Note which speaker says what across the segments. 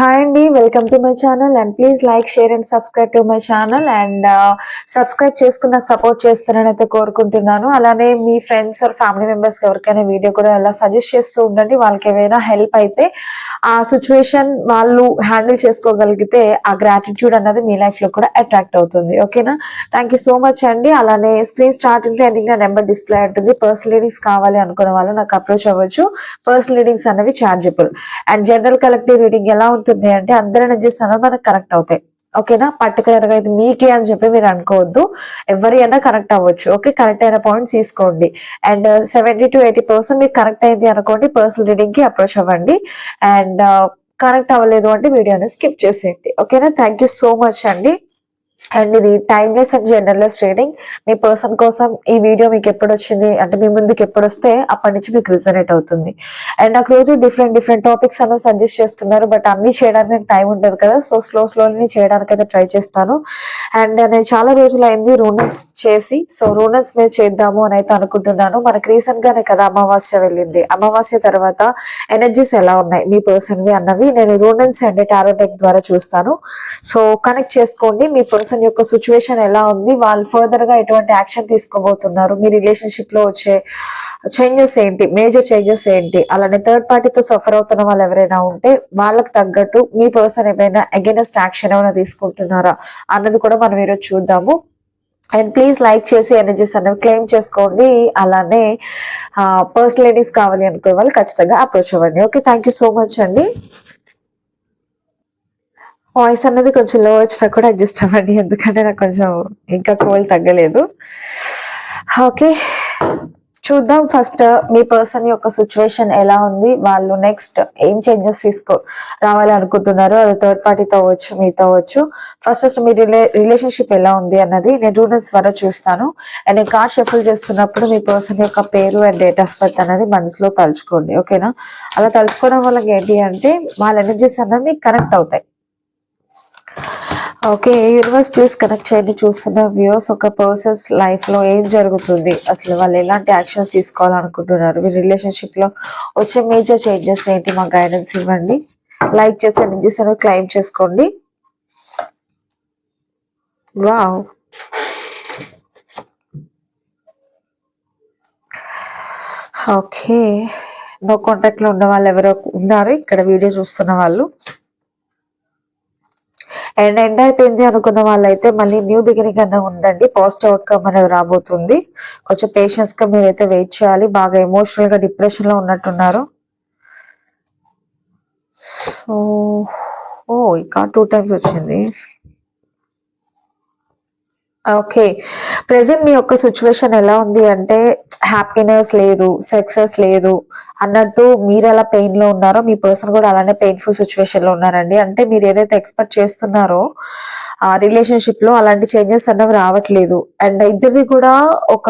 Speaker 1: Hi అండి welcome to my channel and please like share and subscribe to my channel and subscribe చేసుకుని నాకు support చేస్తారని అయితే కోరుకుంటున్నాను. అలానే మీ ఫ్రెండ్స్ ఆర్ ఫ్యామిలీ మెంబర్స్ ఎవరికైనా వీడియో కూడా ఎలా సజెస్ట్ చేస్తూ ఉండండి. వాళ్ళకి ఏమైనా హెల్ప్ అయితే ఆ సిచ్యువేషన్ వాళ్ళు హ్యాండిల్ చేసుకోగలిగితే ఆ గ్రాటిట్యూడ్ అన్నది మీ లైఫ్లో కూడా అట్రాక్ట్ అవుతుంది. ఓకేనా? థ్యాంక్ యూ సో మచ్ అండి. అలానే స్క్రీన్ స్టార్టింగ్ ఎండింగ్ నా నెంబర్ డిస్ప్లే ఉంటుంది. పర్సనల్ రీడింగ్స్ కావాలి అనుకున్న వాళ్ళు నాకు అప్రోచ్ అవ్వచ్చు. పర్సనల్ రీడింగ్స్ అనేవి chargeable and general collective reading ఎలా ఉంటుంది? అంటే అందరి ఎనర్జీస్ అనేది మనకు కనెక్ట్ అవుతాయి. ఓకేనా పర్టికులర్గా ఇది మీకే అని చెప్పి మీరు అనుకోవద్దు. ఎవరి అయినా కనెక్ట్ అవ్వచ్చు. ఓకే కరెక్ట్ అయిన పాయింట్స్ తీసుకోండి. And seventy to eighty percent మీకు కనెక్ట్ అయింది అనుకోండి పర్సనల్ రీడింగ్కి అప్రోచ్ అవ్వండి. అండ్ కనెక్ట్ uh, అవ్వలేదు అంటే వీడియోని స్కిప్ చేసేయండి. ఓకేనా థ్యాంక్ యూ సో మచ్ అండి. అండ్ ఇది టైమ్లెస్ అండ్ జనరల్లెస్ ట్రేడింగ్ మీ పర్సన్ కోసం ఈ వీడియో మీకు ఎప్పుడు వచ్చింది అంటే మీ ముందుకు ఎప్పుడు వస్తే అప్పటి నుంచి మీకు రిజనేట్ అవుతుంది. అండ్ నాకు రోజు డిఫరెంట్ డిఫరెంట్ టాపిక్స్ అన్న సజెస్ట్ చేస్తున్నారు బట్ అన్ని చేయడానికి టైం ఉండదు కదా. సో స్లో స్లోని చేయడానికి అయితే ట్రై చేస్తాను. అండ్ నేను చాలా రోజులు అయింది రూనల్స్ చేసి సో రూనల్స్ మీద చేద్దాము అని అయితే అనుకుంటున్నాను. మనకి రీసెంట్ గానే కదా అమావాస్య వెళ్ళింది. అమావాస్య తర్వాత ఎనర్జీస్ ఎలా ఉన్నాయి? మీ పర్సన్ వి అన్నవి నేను రూనల్స్ అండ్ టారో డెక్ ద్వారా చూస్తాను. సో కనెక్ట్ చేసుకోండి. మీ పర్సన్ యొక్క సిచ్యువేషన్ ఎలా ఉంది? వాళ్ళు ఫర్దర్గా ఎటువంటి యాక్షన్ తీసుకోబోతున్నారు? మీ రిలేషన్షిప్లో వచ్చే చేంజెస్ ఏంటి? మేజర్ చేంజెస్ ఏంటి? అలానే థర్డ్ పార్టీతో సఫర్ అవుతున్న వాళ్ళు ఎవరైనా ఉంటే వాళ్ళకి తగ్గట్టు మీ పర్సన్ ఏమైనా అగెనెస్ట్ యాక్షన్ ఏమైనా తీసుకుంటున్నారా అన్నది కూడా మనం ఈరోజు చూద్దాము. అండ్ ప్లీజ్ లైక్ చేసి ఎనర్జీస్ అనేవి క్లెయిమ్ చేసుకోండి. అలానే పర్సనలిటీస్ కావాలి అనుకునే వాళ్ళు ఖచ్చితంగా అప్రోచ్ అవ్వండి. Okay thank you so much అండి. వాయిస్ అనేది కొంచెం లో వచ్చినా కూడా అడ్జస్ట్ అవ్వండి. ఎందుకంటే నాకు కొంచెం ఇంకా కోల్డ్ తగ్గలేదు. ఓకే. చూద్దాం ఫస్ట్ మీ పర్సన్ యొక్క సిచ్యువేషన్ ఎలా ఉంది. వాళ్ళు నెక్స్ట్ ఏం చేంజెస్ తీసుకో రావాలి అనుకుంటున్నారు అది థర్డ్ పార్టీతో అవ్వచ్చు మీతో అవ్వచ్చు. ఫస్ట్ ఫస్ట్ మీ రిలే రిలేషన్షిప్ ఎలా ఉంది అన్నది నేను రూనెస్ ద్వారా చూస్తాను. అండ్ నేను కార్ షఫుల్ చేస్తున్నప్పుడు మీ పర్సన్ యొక్క పేరు అండ్ డేట్ ఆఫ్ బర్త్ అనేది మనసులో తలుచుకోండి. ఓకేనా? అలా తలుచుకోవడం వల్ల ఏంటి అంటే వాళ్ళ ఎనర్జీస్ అన్నవి కనెక్ట్ అవుతాయి. ఓకే యూనివర్స్ ప్లీజ్ కనెక్ట్ చేయండి చూస్తున్న వ్యూస్ ఒక పర్సన్స్ లైఫ్లో ఏం జరుగుతుంది? అసలు వాళ్ళు ఎలాంటి యాక్షన్స్ తీసుకోవాలనుకుంటున్నారు? మీ రిలేషన్షిప్లో వచ్చే మేజర్ చేంజెస్ ఏంటి? మా గైడెన్స్ ఇవ్వండి. లైక్ చేసి ఎనర్జీస్ అనేవి క్లైమ్ చేసుకోండి. వావ్ ఓకే నో కాంటాక్ట్లో ఉన్న వాళ్ళు ఎవరో ఉన్నారు. ఇక్కడ వీడియో చూస్తున్న వాళ్ళు. అండ్ ఎండ్ అయిపోయింది అనుకున్న వాళ్ళైతే మళ్ళీ న్యూ బిగినింగ్ అన్న ఉందండి. పాజిటివ్ అవుట్కమ్ అనేది రాబోతుంది. కొంచెం పేషెన్స్గా మీరైతే వెయిట్ చేయాలి. బాగా ఎమోషనల్గా డిప్రెషన్లో ఉన్నట్టున్నారు. సో ఓ ఇంకా టూ టైమ్స్ వచ్చింది. ఓకే ప్రెసెంట్ మీ యొక్క సిచ్యువేషన్ ఎలా ఉంది అంటే హ్యాపీనెస్ లేదు సక్సెస్ లేదు అన్నట్టు మీరు ఎలా పెయిన్లో ఉన్నారో మీ పర్సన్ కూడా అలానే పెయిన్ఫుల్ సిచ్యువేషన్లో ఉన్నారండి. అంటే మీరు ఏదైతే ఎక్స్పెక్ట్ చేస్తున్నారో ఆ రిలేషన్షిప్లో అలాంటి చేంజెస్ అన్నవి రావట్లేదు. అండ్ ఇద్దరిది కూడా ఒక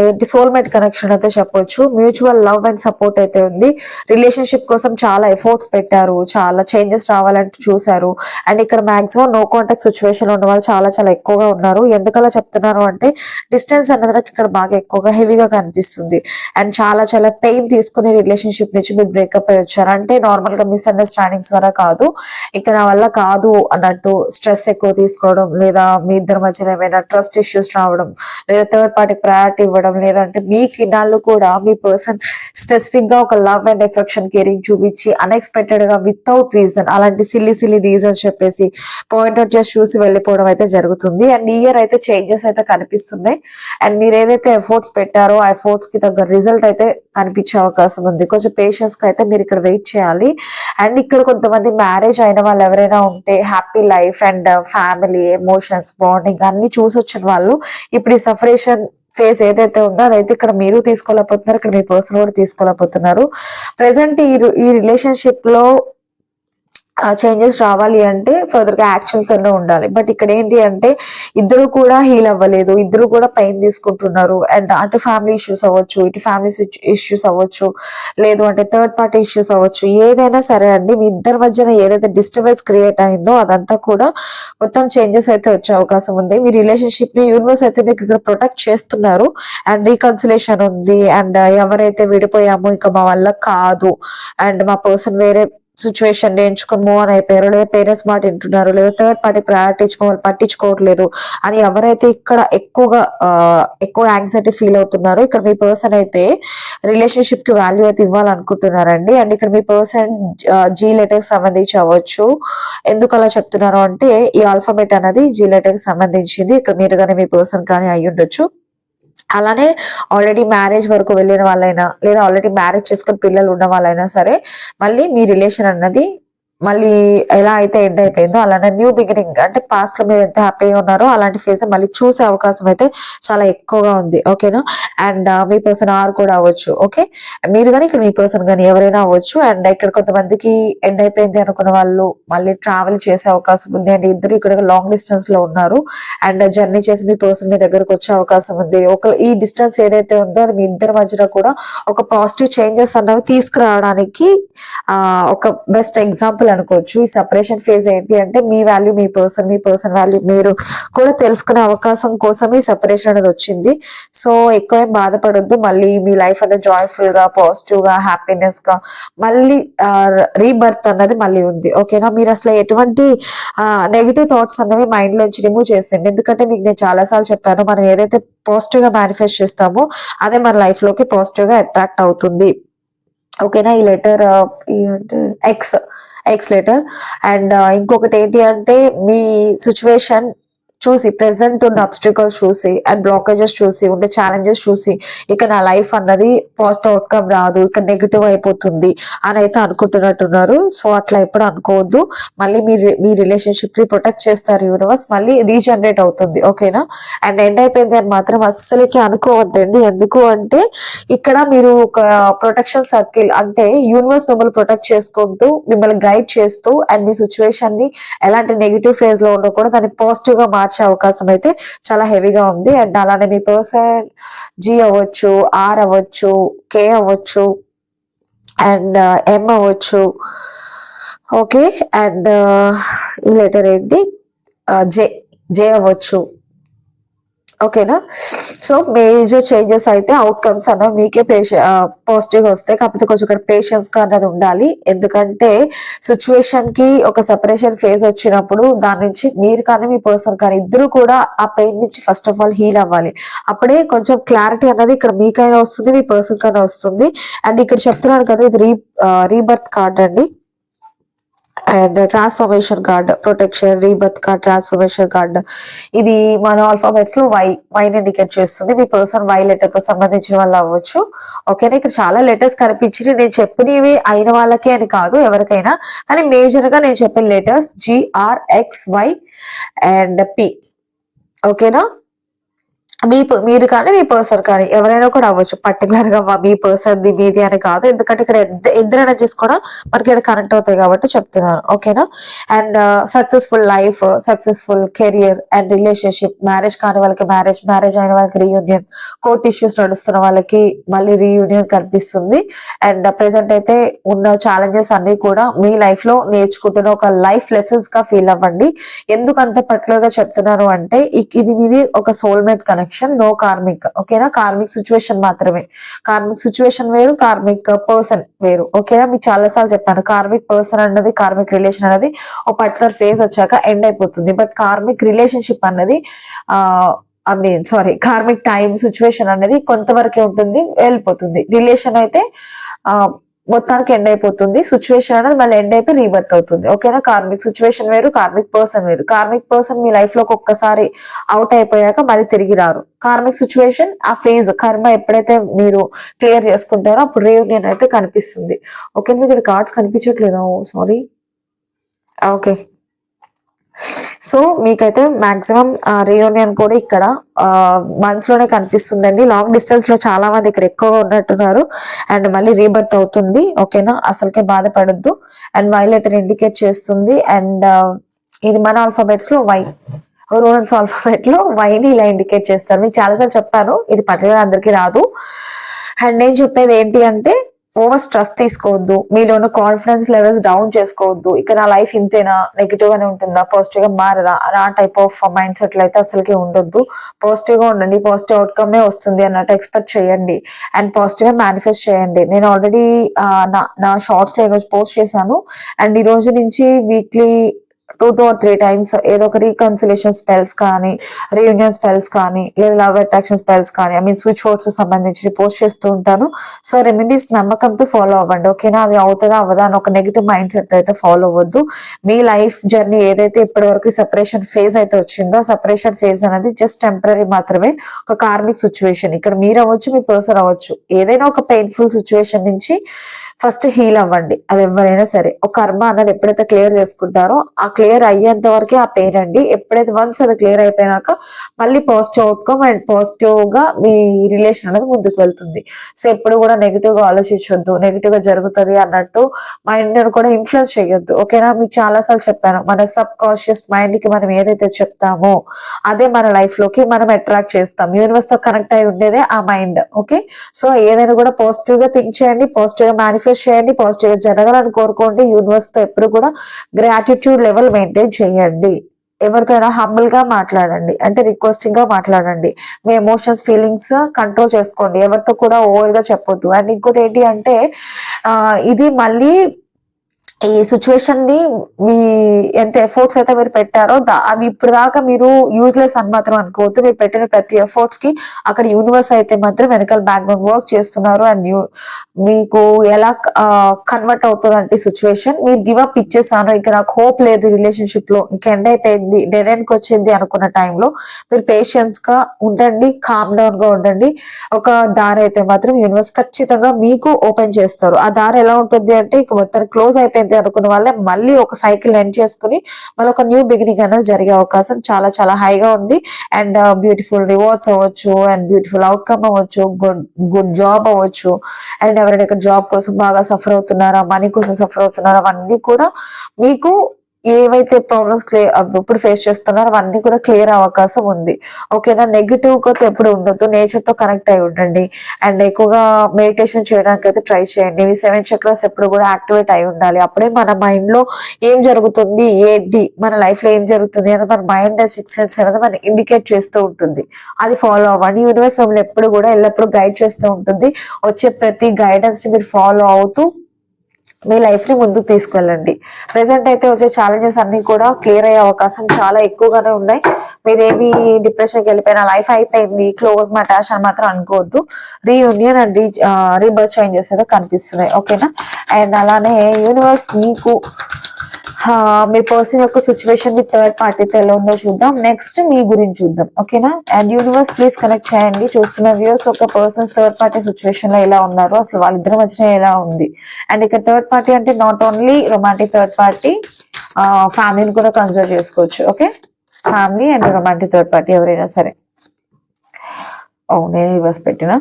Speaker 1: ఏంటి సోల్మేట్ కనెక్షన్ అయితే చెప్పొచ్చు. మ్యూచువల్ లవ్ అండ్ సపోర్ట్ అయితే ఉంది. రిలేషన్షిప్ కోసం చాలా ఎఫర్ట్స్ పెట్టారు. చాలా చేంజెస్ రావాలంటే చూసారు అండ్ ఇక్కడ మాక్సిమం నో కాంటాక్ట్ సిచ్యువేషన్ ఉన్న వాళ్ళు చాలా చాలా ఎక్కువగా ఉన్నారు. ఎందుకలా చెప్తున్నారు అంటే డిస్టెన్స్ అన్నది నాకు ఇక్కడ బాగా ఎక్కువగా హెవీగా కనిపిస్తుంది. అండ్ చాలా చాలా పెయిన్ తీసుకుని రిలేషన్షిప్ నుంచి మీరు బ్రేకప్ అయ్యి వచ్చారు. అంటే నార్మల్గా మిస్అండర్స్టాండింగ్స్ ద్వారా కాదు. ఇక నా వల్ల కాదు అన్నట్టు స్ట్రెస్ ఎక్కువ తీసుకోవడం లేదా మీ ఇద్దరి మధ్యన ఏమైనా ట్రస్ట్ ఇష్యూస్ రావడం లేదా థర్డ్ పార్టీ ప్రయారిటీ ఇవ్వడం లేదంటే మీకు ఇన్నాళ్ళు కూడా మీ పర్సన్ స్పెసిఫిక్గా ఒక లవ్ అండ్ ఎఫెక్షన్ కేరింగ్ చూపించి అన్ఎక్స్పెక్టెడ్గా వితౌట్ రీజన్ అలాంటి సిల్లి సిల్లి రీజన్స్ చెప్పేసి పాయింట్ అవుట్ చేసి చూసి వెళ్ళిపోవడం అయితే జరుగుతుంది. అండ్ ఈ ఇయర్ అయితే చేంజెస్ అయితే కనిపిస్తున్నాయి. అండ్ మీరు ఏదైతే ఎఫోర్ట్స్ పెట్టారో ఆ ఎఫోర్ట్స్కి తగ్గ రిజల్ట్ అయితే కనిపించే అవకాశం ఉంది. కొంచెం పేషెన్స్కి అయితే మీరు ఇక్కడ వెయిట్ చేయాలి. అండ్ ఇక్కడ కొంతమంది మ్యారేజ్ అయిన వాళ్ళు ఎవరైనా ఉంటే happy life and family emotions bonding అన్ని చూసి వచ్చిన వాళ్ళు ఇప్పుడు ఈ సఫరేషన్ ఫేజ్ ఏదైతే ఉందో అదైతే ఇక్కడ మీరు తీసుకోలేకపోతున్నారు ఇక్కడ మీ పర్సన్ కూడా తీసుకోలేకపోతున్నారు. ప్రెసెంట్ ఈ ఈ రిలేషన్షిప్లో చేంజెస్ రావాలి అంటే ఫర్దర్గా యాక్షన్స్ అన్నీ ఉండాలి. బట్ ఇక్కడ ఏంటి అంటే ఇద్దరు కూడా హీల్ అవ్వలేదు ఇద్దరు కూడా పెయిన్ తీసుకుంటున్నారు. అండ్ అటు ఫ్యామిలీ ఇష్యూస్ అవ్వచ్చు ఇటు ఫ్యామిలీ ఇష్యూస్ అవ్వచ్చు లేదు అంటే థర్డ్ పార్టీ ఇష్యూస్ అవ్వచ్చు. ఏదైనా సరే అండి మీ ఇద్దరి మధ్యన ఏదైతే డిస్టర్బెన్స్ క్రియేట్ అయిందో అదంతా కూడా మొత్తం చేంజెస్ అయితే వచ్చే అవకాశం ఉంది. మీ రిలేషన్షిప్ని యూనివర్స్ అయితే మీకు ఇక్కడ ప్రొటెక్ట్ చేస్తున్నారు. అండ్ రీకన్సిలేషన్ ఉంది. అండ్ ఎవరైతే విడిపోయామో ఇక మా వల్ల కాదు. అండ్ మా పర్సన్ వేరే సిచ్యువేషన్ ఎంచుకొని మూవ్ అని అయిపోయారు. లేదా పేరెంట్స్ మాట వింటున్నారు. లేదా థర్డ్ పార్టీ ప్రయారిటీ మమ్మల్ని పట్టించుకోవట్లేదు అని ఎవరైతే ఇక్కడ ఎక్కువగా ఎక్కువ యాంగ్జైటీ ఫీల్ అవుతున్నారో ఇక్కడ మీ పర్సన్ అయితే రిలేషన్షిప్కి వాల్యూ అయితే ఇవ్వాలనుకుంటున్నారండి. అండ్ ఇక్కడ మీ పర్సన్ జీ లెటర్కి సంబంధించి అవ్వచ్చు. ఎందుకు అలా చెప్తున్నారు అంటే ఈ ఆల్ఫాబెట్ అనేది జీ లెటర్కి సంబంధించింది. ఇక్కడ మీరు కానీ మీ పర్సన్ కానీ అయి ఉండొచ్చు అలానే ఆల్రెడీ మ్యారేజ్ వరకు వెళ్ళిన వాళ్ళైనా లేదా ఆల్రెడీ మ్యారేజ్ చేసుకుని పిల్లలు ఉన్న వాళ్ళైనా సరే మళ్ళీ మీ రిలేషన్ అన్నది మళ్ళీ ఎలా అయితే ఎండ్ అయిపోయిందో అలానే న్యూ బిగినింగ్ అంటే పాస్ట్లో మీరు ఎంత హ్యాపీగా ఉన్నారో అలాంటి ఫేజ్ మళ్ళీ చూసే అవకాశం అయితే చాలా ఎక్కువగా ఉంది ఓకేనా అండ్ uh, మీ పర్సన్ ఆర్ కూడా అవ్వచ్చు ఓకే మీరు కానీ ఇక్కడ మీ పర్సన్ కానీ ఎవరైనా అవ్వచ్చు. అండ్ ఇక్కడ కొంతమందికి ఎండ్ అయిపోయింది అనుకున్న వాళ్ళు మళ్ళీ ట్రావెల్ చేసే అవకాశం ఉంది. అండ్ ఇద్దరు ఇక్కడ లాంగ్ డిస్టెన్స్లో ఉన్నారు. అండ్ జర్నీ చేసి మీ పర్సన్ మీ దగ్గరకు వచ్చే అవకాశం ఉంది. ఒక ఈ డిస్టెన్స్ ఏదైతే ఉందో అది మీ ఇద్దరి మధ్యలో కూడా ఒక పాజిటివ్ చేంజెస్ అన్నవి తీసుకురావడానికి uh, ఒక బెస్ట్ ఎగ్జాంపుల్ అనుకోవచ్చు. ఈ సపరేషన్ ఫేజ్ ఏంటి అంటే మీ వాల్యూ మీ పర్సన్ మీ పర్సన్ వాల్యూ మీరు కూడా తెలుసుకునే అవకాశం కోసం ఈ సపరేషన్ అనేది వచ్చింది. సో ఎక్కువ ఏం బాధపడొద్దు. మళ్ళీ మీ లైఫ్ అనేది జాయ్ఫుల్గా పాజిటివ్గా హ్యాపీనెస్గా మళ్ళీ రీబర్త్ అన్నది మళ్ళీ ఉంది. ఓకేనా మీరు అసలు ఎటువంటి నెగిటివ్ థాట్స్ అన్నవి మైండ్ లోంచి రిమూవ్ చేసేయండి. ఎందుకంటే మీకు నేను చాలా సార్లు చెప్పాను మనం ఏదైతే పాజిటివ్గా మేనిఫెస్ట్ చేస్తామో అదే మన లైఫ్లోకి పాజిటివ్గా అట్రాక్ట్ అవుతుంది. ఓకేనా ఈ లెటర్ అంటే ఎక్స్ ఎక్స్లేటర్ అండ్ uh, ఇంకొకటి ఏంటి అంటే మీ సిచ్యువేషన్ చూసి ప్రెసెంట్ ఉన్న అబ్స్టికల్స్ చూసి అండ్ బ్లాకేజెస్ చూసి ఉండే ఛాలెంజెస్ చూసి ఇక నా లైఫ్ అన్నది పాజిటివ్ అవుట్కమ్ రాదు ఇక నెగిటివ్ అయిపోతుంది అని అయితే అనుకుంటున్నట్టున్నారు. సో అట్లా ఎప్పుడు అనుకోవద్దు. మళ్ళీ మీ మీ రిలేషన్షిప్ని ప్రొటెక్ట్ చేస్తారు యూనివర్స్ మళ్ళీ రీజనరేట్ అవుతుంది ఓకేనా అండ్ ఎండ్ అయిపోయింది అని మాత్రం అస్సలకి అనుకోవద్దండి. ఎందుకు అంటే ఇక్కడ మీరు ఒక ప్రొటెక్షన్ సర్కిల్ అంటే యూనివర్స్ మిమ్మల్ని ప్రొటెక్ట్ చేసుకుంటూ మిమ్మల్ని గైడ్ చేస్తూ అండ్ మీ సిచ్యువేషన్ని ఎలాంటి నెగిటివ్ ఫేజ్లో ఉండకూడదు కూడా దాన్ని పాజిటివ్గా మార్చే అవకాశం అయితే చాలా హెవీగా ఉంది. అండ్ అలానే మీ పర్సన్ జీ అవ్వచ్చు ఆర్ అవ్వచ్చు కే అవ్వచ్చు అండ్ uh, ఎం అవ్వచ్చు. ఓకే అండ్ uh, ఈ లెటర్ ఏంటి? Uh, జే జే అవ్వచ్చు. ఓకేనా? సో మేజర్ చేంజెస్ అయితే అవుట్కమ్స్ అన్న మీకే పాజిటివ్గా వస్తాయి. కాకపోతే కొంచెం ఇక్కడ పేషెన్స్గా అన్నది ఉండాలి. ఎందుకంటే సిచ్యువేషన్కి ఒక సెపరేషన్ ఫేజ్ వచ్చినప్పుడు దాని నుంచి మీరు కానీ మీ పర్సన్ కానీ ఇద్దరు కూడా ఆ పెయిన్ నుంచి ఫస్ట్ ఆఫ్ ఆల్ హీల్ అవ్వాలి. అప్పుడే కొంచెం క్లారిటీ అనేది ఇక్కడ మీకైనా వస్తుంది మీ పర్సన్ కైనా వస్తుంది. అండ్ ఇక్కడ చెప్తున్నాను కదా ఇది రీ రీబర్త్ కార్డ్ అండి. And transformation card protection rebirth card transformation card. ఇది మన ఆల్ఫాబెట్స్లో వై వైన్ ఇండికేట్ చేస్తుంది. మీ పర్సన్ వై లెటర్తో సంబంధించిన వాళ్ళు అవ్వచ్చు. ఓకేనా ఇక్కడ చాలా లెటర్స్ కనిపించి నేను చెప్పినవి అయిన వాళ్ళకే అని కాదు ఎవరికైనా. కానీ మేజర్గా నేను చెప్పిన letters G R X Y and P ఓకేనా మీ మీరు కానీ మీ పర్సన్ కానీ ఎవరైనా కూడా అవ్వచ్చు. పర్టికులర్గా మీ పర్సన్ ది మీది అని కాదు. ఎందుకంటే ఇక్కడ ఎందుకైనా ఇద్దరు ఎనర్జీస్ కూడా మనకి ఇక్కడ కనెక్ట్ అవుతాయి కాబట్టి చెప్తున్నాను. ఓకేనా and successful life successful career and relationship marriage కాని వాళ్ళకి మ్యారేజ్ మ్యారేజ్ అయిన వాళ్ళకి రీయూనియన్ కోర్ట్ ఇష్యూస్ నడుస్తున్న వాళ్ళకి మళ్ళీ రీయూనియన్ కనిపిస్తుంది. అండ్ ప్రెసెంట్ uh, అయితే ఉన్న ఛాలెంజెస్ అన్ని కూడా మీ లైఫ్లో నేర్చుకుంటున్న ఒక లైఫ్ లెసన్స్గా ఫీల్ అవ్వండి. ఎందుకు అంత పర్టికులర్గా చెప్తున్నాను అంటే ఇది మీది ఒక సోల్మేట్ కనెక్షన్ నో కార్మిక్ ఓకేనా కార్మిక్ సిచ్యువేషన్ మాత్రమే. కార్మిక్ సిచ్యువేషన్ వేరు కార్మిక్ పర్సన్ వేరు. ఓకేనా మీకు చాలా సార్లు చెప్పాను. కార్మిక్ పర్సన్ అన్నది కార్మిక్ రిలేషన్ అనేది ఒక పర్టికులర్ ఫేజ్ వచ్చాక ఎండ్ అయిపోతుంది. బట్ కార్మిక్ రిలేషన్షిప్ అన్నది ఆ I mean sorry karmic time situation అనేది కొంతవరకే ఉంటుంది వెళ్ళిపోతుంది. రిలేషన్ అయితే ఆ మొత్తానికి ఎండ్ అయిపోతుంది. సిచ్యువేషన్ అనేది మళ్ళీ ఎండ్ అయిపోయి రీబర్త్ అవుతుంది. ఓకేనా కార్మిక్ సిచ్యువేషన్ వేరు కార్మిక్ పర్సన్ వేరు. కార్మిక్ పర్సన్ మీ లైఫ్లో ఒక్కసారి అవుట్ అయిపోయాక మళ్ళీ తిరిగి రారు. కార్మిక్ సిచ్యువేషన్ ఆ ఫేజ్ కర్మ ఎప్పుడైతే మీరు క్లియర్ చేసుకుంటారో అప్పుడు రీయూనియన్ అయితే కనిపిస్తుంది. ఓకే మీకు ఇక్కడ కార్డ్స్ కనిపించట్లేదా? Oh, సారీ ఓకే సో మీకైతే మాక్సిమం రియూనియన్ కూడా ఇక్కడ మంత్స్లోనే కనిపిస్తుందండి. లాంగ్ డిస్టెన్స్లో చాలా మంది ఇక్కడ ఎక్కువగా ఉన్నట్టున్నారు. అండ్ మళ్ళీ రీబర్త్ అవుతుంది. ఓకేనా? అసలుకే బాధపడద్దు. అండ్ వై లెటర్ ఇండికేట్ చేస్తుంది. అండ్ ఇది మన ఆల్ఫాబెట్స్లో వై రూరల్స్ ఆల్ఫాబెట్లో వైని ఇలా ఇండికేట్ చేస్తారు. మీకు చాలాసార్లు చెప్పాను. ఇది పర్టికులర్ అందరికీ రాదు. అండ్ నేను చెప్పేది ఏంటి అంటే ఓవర్ స్ట్రెస్ తీసుకోవద్దు. మీలో ఉన్న కాన్ఫిడెన్స్ లెవెల్స్ డౌన్ చేసుకోవద్దు. ఇక నా లైఫ్ ఇంతేనా? నెగిటివ్ గానే ఉంటుందా? పాజిటివ్గా మారదా? ఆ టైప్ ఆఫ్ మైండ్ సెట్ అయితే అసలుకి ఉండొద్దు. పాజిటివ్గా ఉండండి. పాజిటివ్ అవుట్కమ్ వస్తుంది అన్నట్టు ఎక్స్పెక్ట్ చేయండి. అండ్ పాజిటివ్గా మేనిఫెస్ట్ చేయండి. నేను ఆల్రెడీ నా నా షార్ట్స్లో ఈరోజు పోస్ట్ చేశాను. అండ్ ఈ రోజు నుంచి weekly two two or three times ఏదో ఒక రీకన్సిలేషన్ స్పెల్స్ కానీ రీయూనియన్ స్పెల్స్ కానీ లేదా లవ్ అట్రాక్షన్ స్పెల్స్ కానీ ఐ మీన్ స్విచ్ బోర్డ్స్ సంబంధించి పోస్ట్ చేస్తూ ఉంటాను. సో రెమెడీస్ నమ్మకంతో ఫాలో అవ్వండి ఓకేనా అది అవుతుందా అవ్వదా అని ఒక నెగిటివ్ మైండ్ సెట్ అయితే ఫాలో అవ్వద్దు. మీ లైఫ్ జర్నీ ఏదైతే ఇప్పటి వరకు సెపరేషన్ ఫేజ్ అయితే వచ్చిందో సెపరేషన్ ఫేజ్ అనేది జస్ట్ టెంపరీ మాత్రమే ఒక కార్మిక్ సిచ్యువేషన్ ఇక్కడ మీరు అవ్వచ్చు మీ పర్సన్ అవ్వచ్చు. ఏదైనా ఒక పెయిన్ఫుల్ సిచ్యువేషన్ నుంచి ఫస్ట్ హీల్ అవ్వండి. అది ఎవరైనా సరే ఒక కర్మ అన్నది ఎప్పుడైతే క్లియర్ చేసుకుంటారో ఆ క్లియర్ అయ్యేంత వరకే ఆ పెయిన్ అండి. ఎప్పుడైతే వన్స్ అది క్లియర్ అయిపోయినాక మళ్ళీ పాజిటివ్ అవుట్కమ్ అండ్ పాజిటివ్గా మీ రిలేషన్ అనేది ముందుకు వెళ్తుంది. సో ఎప్పుడు కూడా నెగిటివ్గా ఆలోచించొద్దు. నెగిటివ్గా జరుగుతుంది అన్నట్టు మైండ్ కూడా ఇన్ఫ్లుయెన్స్ చేయొద్దు ఓకేనా మీకు చాలా సార్లు చెప్పాను. మన సబ్ కాన్షియస్ మైండ్కి మనం ఏదైతే చెప్తామో అదే మన లైఫ్లోకి మనం అట్రాక్ట్ చేస్తాం. యూనివర్స్తో కనెక్ట్ అయి ఉండేదే ఆ మైండ్ ఓకే సో ఏదైనా కూడా పాజిటివ్గా థింక్ చేయండి పాజిటివ్గా మేనిఫెస్ట్ చేయండి పాజిటివ్గా జరగాలని కోరుకోండి. యూనివర్స్తో ఎప్పుడు కూడా గ్రాటిట్యూడ్ లెవెల్ మెయింటైన్ చేయండి. ఎవరితోనైనా హంబుల్గా మాట్లాడండి. అంటే రిక్వెస్టింగ్గా మాట్లాడండి. మీ ఎమోషన్స్ ఫీలింగ్స్ కంట్రోల్ చేసుకోండి. ఎవరితో కూడా ఓవర్గా చెప్పొద్దు. అండ్ ఇంకోటి ఏంటి అంటే ఇది మళ్ళీ ఈ సిచ్యువేషన్ని మీ ఎంత ఎఫర్ట్స్ అయితే మీరు పెట్టారో అవి ఇప్పుడు దాకా మీరు యూజ్లెస్ అని మాత్రం అనుకోవద్దు. మీరు పెట్టిన ప్రతి ఎఫర్ట్స్కి అక్కడ యూనివర్స్ అయితే మాత్రం వెనకాల బ్యాక్గ్రౌండ్ వర్క్ చేస్తున్నారు. అండ్ మీకు ఎలా కన్వర్ట్ అవుతుంది అంటే సిచ్యువేషన్ మీరు గివ్ అప్ ఇచ్చేసాను ఇక నాకు హోప్ లేదు రిలేషన్షిప్లో. ఇక ఎండ్ అయిపోయింది డెడ్కి వచ్చింది అనుకున్న టైంలో మీరు పేషెన్స్గా ఉండండి కామ్ డౌన్గా ఉండండి. ఒక దారి అయితే మాత్రం యూనివర్స్ ఖచ్చితంగా మీకు ఓపెన్ చేస్తారు. ఆ దారి ఎలా ఉంటుంది అంటే ఇక మొత్తం క్లోజ్ అయిపోయింది అనుకున్న వాళ్ళే మళ్ళీ ఒక సైకిల్ ఎండ్ చేసుకుని మళ్ళీ ఒక న్యూ బిగినింగ్ అనేది జరిగే అవకాశం చాలా చాలా హైగా ఉంది. అండ్ బ్యూటిఫుల్ రివార్డ్స్ అవ్వచ్చు అండ్ బ్యూటిఫుల్ అవుట్కమ్ అవ్వచ్చు గుడ్ గుడ్ జాబ్ అవ్వచ్చు. అండ్ ఎవరైనా ఇక్కడ జాబ్ కోసం బాగా సఫర్ అవుతున్నారా మనీ కోసం సఫర్ అవుతున్నారా అవన్నీ కూడా మీకు ఏవైతే ప్రాబ్లమ్స్ క్లియర్ ఇప్పుడు ఫేస్ చేస్తున్నారో అవన్నీ కూడా క్లియర్ అవకాశం ఉంది. ఓకేనా? నెగిటివ్గా ఎప్పుడు ఉండొద్దు. నేచర్తో కనెక్ట్ అయి ఉండండి. అండ్ ఎక్కువగా మెడిటేషన్ చేయడానికి అయితే ట్రై చేయండి. ఇవి సెవెన్ చక్రస్ ఎప్పుడు కూడా యాక్టివేట్ అయి ఉండాలి. అప్పుడే మన మైండ్లో ఏం జరుగుతుంది? ఏంటి? మన లైఫ్లో ఏం జరుగుతుంది? అనేది మన మైండ్ సిక్స్ సెన్స్ అనేది మన ఇండికేట్ చేస్తూ ఉంటుంది. అది ఫాలో అవ్వండి. యూనివర్స్ మిమ్మల్ని ఎప్పుడు కూడా ఎల్లప్పుడూ గైడ్ చేస్తూ ఉంటుంది. వచ్చే ప్రతి గైడెన్స్ని మీరు ఫాలో అవుతూ మీ లైఫ్ని ముందుకు తీసుకెళ్ళండి. ప్రెసెంట్ అయితే వచ్చే ఛాలెంజెస్ అన్ని కూడా క్లియర్ అయ్యే అవకాశం చాలా ఎక్కువగానే ఉన్నాయి. మీరేమి డిప్రెషన్కి వెళ్ళిపోయిన లైఫ్ అయిపోయింది క్లోజ్ మటాష్ అని మాత్రం అనుకోవద్దు. Reunion and re rebirth changes అయితే కనిపిస్తున్నాయి. ఓకేనా అండ్ అలానే యూనివర్స్ మీకు మీ పర్సన్ యొక్క సిచ్యువేషన్ విత్ థర్డ్ పార్టీతో ఎలా ఉందో చూద్దాం. నెక్స్ట్ మీ గురించి చూద్దాం. ఓకేనా అండ్ యూనివర్స్ ప్లీజ్ కనెక్ట్ చేయండి. చూస్తున్న వ్యూస్ ఒక పర్సన్స్ థర్డ్ పార్టీ సిచ్యువేషన్లో ఎలా ఉన్నారు? అసలు వాళ్ళిద్దరి మధ్యన ఎలా ఉంది? అండ్ ఇక్కడ థర్డ్ పార్టీ అంటే not only romantic third party ఫ్యామిలీని కూడా కన్సిడర్ చేసుకోవచ్చు. Okay family and romantic third party ఎవరైనా సరే. ఓ నేను రివర్స్ పెట్టిన?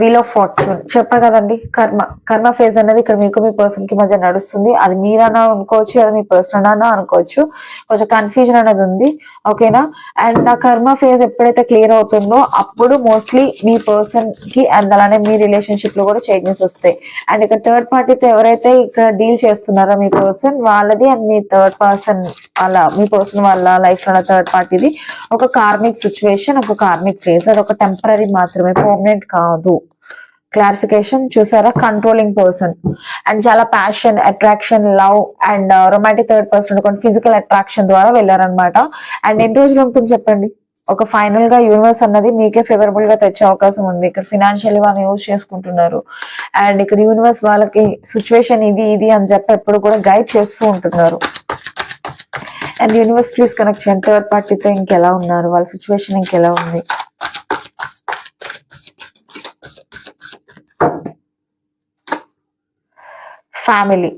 Speaker 1: వీల్ ఆఫ్ ఫార్చ్యూన్ చెప్పా కదండి కర్మ. కర్మ ఫేజ్ అనేది ఇక్కడ మీకు మీ పర్సన్కి మధ్య నడుస్తుంది. అది మీరన్నా అనుకోవచ్చు అది మీ పర్సన్ అన్నా అనుకోవచ్చు. కొంచెం కన్ఫ్యూజన్ అనేది ఉంది. ఓకేనా అండ్ నా కర్మ ఫేజ్ ఎప్పుడైతే క్లియర్ అవుతుందో అప్పుడు మోస్ట్లీ మీ పర్సన్కి అండ్ అలానే మీ రిలేషన్షిప్లో కూడా చేంజెస్ వస్తాయి. అండ్ ఇక్కడ థర్డ్ పార్టీతో ఎవరైతే ఇక్కడ డీల్ చేస్తున్నారో మీ పర్సన్ వాళ్ళది అండ్ మీ థర్డ్ పర్సన్ అలా మీ పర్సన్ వాళ్ళ లైఫ్లో థర్డ్ పార్టీది ఒక కార్మిక్ సిచ్యువేషన్ ఒక కార్మిక్ ఫేజ్ అది ఒక టెంపరీ మాత్రమే పర్మనెంట్ కాదు. క్లారిఫికేషన్ చూసారా? కంట్రోలింగ్ పర్సన్ అండ్ చాలా passion attraction love and romantic third person కొన్ని ఫిజికల్ అట్రాక్షన్ ద్వారా వెళ్ళారనమాట అండ్ ఎన్ని రోజులు ఉంటుంది చెప్పండి? ఒక ఫైనల్గా యూనివర్స్ అన్నది మీకే ఫేవరబుల్గా తెచ్చే అవకాశం ఉంది. ఇక్కడ ఫినాన్షియల్ వాళ్ళు యూజ్ చేసుకుంటున్నారు. అండ్ ఇక్కడ యూనివర్స్ వాళ్ళకి సిచ్యువేషన్ ఇది ఇది అని చెప్పి ఎప్పుడు కూడా గైడ్ చేస్తూ ఉంటున్నారు. అండ్ యూనివర్స్ ప్లీజ్ కనెక్ట్ చేయండి. థర్డ్ పార్టీతో ఇంకెలా ఉన్నారు? వాళ్ళ సిచ్యువేషన్ ఇంకెలా ఉంది? ఫ్యామిలీ.